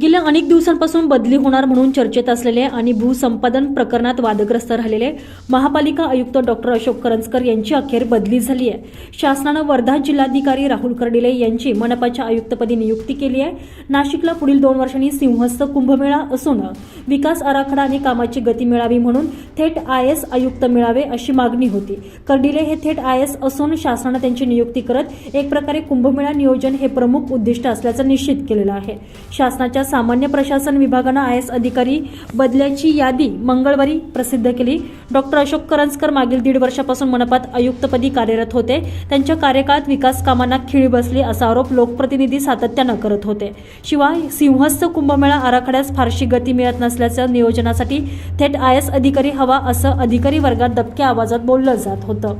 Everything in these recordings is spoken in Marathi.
गेल्या अनेक दिवसांपासून बदली होणार म्हणून चर्चेत असलेले आणि भूसंपादन प्रकरणात वादग्रस्त राहिलेले महापालिका आयुक्त डॉक्टर अशोक करंजकर यांची अखेर बदली झाली आहे शासनानं वर्धा जिल्हाधिकारी राहुल कर्डिले यांची मनपाच्या आयुक्तपदी नियुक्ती केली आहे. नाशिकला पुढील दोन वर्षांनी सिंहस्थ कुंभमेळा असून विकास आराखडा आणि कामाची गती मिळावी म्हणून थेट आय एस आयुक्त मिळावे अशी मागणी होती. कर्डिले हे थेट आय एस असून शासनानं त्यांची नियुक्ती करत एक प्रकारे कुंभमेळा नियोजन हे प्रमुख उद्दिष्ट असल्याचं निश्चित केलेलं आहे. शासनाच्या सामान्य प्रशासन विभागानं आय एस अधिकारी बदल्याची यादी मंगळवारी प्रसिद्ध केली. डॉक्टर अशोक करंजकर मागील दीड वर्षापासून मनपात आयुक्तपदी कार्यरत होते. त्यांच्या कार्यकाळात विकास कामांना खीळ बसली असा आरोप लोकप्रतिनिधी सातत्यानं करत होते. शिवाय सिंहस्थ कुंभमेळा आराखड्यास फारशी गती मिळत नसल्याचं नियोजनासाठी थेट आय एस अधिकारी हवा असं अधिकारी वर्गात दबक्या आवाजात बोललं जात होतं.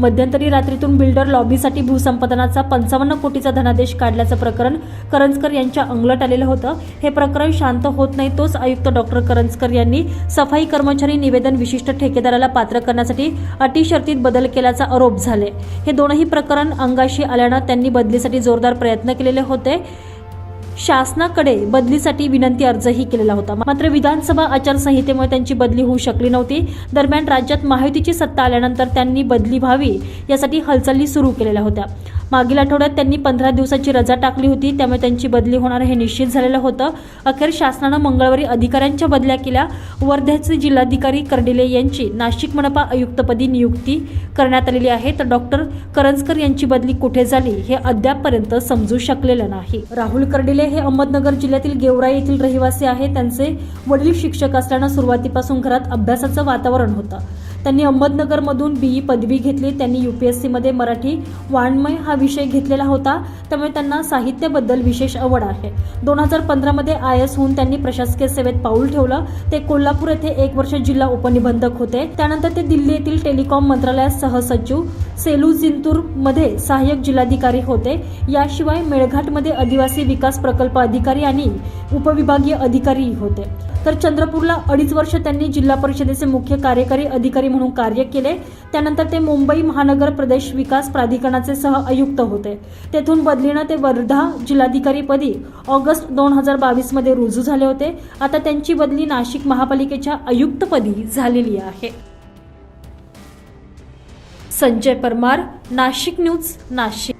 मध्यंतरी रात्रीतून बिल्डर लॉबीसाठी भूसंपादनाचा पंचावन्न कोटीचा धनादेश काढल्याचं प्रकरण करंजकर यांच्या अंगलट आलेलं होतं. हे प्रकरण शांत होत नाही तोच आयुक्त डॉक्टर करंजकर यांनी सफाई कर्मचारी निवेदन विशिष्ट ठेकेदाराला पात्र करण्यासाठी अटी शर्तीत बदल केल्याचा आरोप झाले. हे दोनही प्रकरण अंगाशी आल्यानं त्यांनी बदलीसाठी जोरदार प्रयत्न केलेले होते. शासनाकडे बदलीसाठी विनंती अर्जही केलेला होता. मात्र विधानसभा आचारसंहितेमुळे त्यांची बदली होऊ शकली नव्हती. दरम्यान राज्यात महायुतीची सत्ता आल्यानंतर त्यांनी बदली व्हावी यासाठी हालचाली सुरू केलेल्या होत्या. मागील आठवड्यात त्यांनी पंधरा दिवसाची रजा टाकली होती त्यामुळे त्यांची बदली होणार हे निश्चित झालेलं होतं. अखेर शासनानं मंगळवारी अधिकाऱ्यांच्या बदल्या केल्या. वर्ध्याचे जिल्हाधिकारी कर्डिले यांची नाशिक मनपा आयुक्तपदी नियुक्ती करण्यात आलेली आहे. तर डॉक्टर करंजकर यांची बदली कुठे झाली हे अद्यापपर्यंत समजू शकलेलं नाही. राहुल कर्डिले हे अहमदनगर जिल्ह्यातील गेवराई येथील रहिवासी आहे त्यांचे वडील शिक्षक असल्यानं सुरुवातीपासून घरात अभ्यासाचं वातावरण होतं. त्यांनी अहमदनगरमधून बी ई पदवी घेतली. त्यांनी यू पी एस सीमध्ये मराठी वाङ्मय हा विषय घेतलेला होता. त्यामुळे त्यांना साहित्याबद्दल विशेष आवड आहे. दोन हजार पंधरामध्ये आय एस होऊन त्यांनी प्रशासकीय सेवेत पाऊल ठेवलं. ते कोल्हापूर येथे एक वर्ष जिल्हा उपनिबंधक होते. त्यानंतर ते दिल्ली येथील टेलिकॉम मंत्रालयात सहसचिव सेलू जिंतूरमध्ये सहाय्यक जिल्हाधिकारी होते. याशिवाय मेळघाटमध्ये आदिवासी विकास प्रकल्प अधिकारी आणि उपविभागीय अधिकारी होते. तर चंद्रपूरला अडीच वर्ष त्यांनी जिल्हा परिषदेचे मुख्य कार्यकारी अधिकारी म्हणून कार्य केले. त्यानंतर ते मुंबई महानगर प्रदेश विकास प्राधिकरणाचे सह आयुक्त होते. तेथून बदलीनं ते वर्धा जिल्हाधिकारीपदी ऑगस्ट दोन हजार बावीसमध्ये रुजू झाले होते. आता त्यांची बदली नाशिक महापालिकेच्या आयुक्तपदी झालेली आहे. संजय परमार नाशिक न्यूज नाशिक.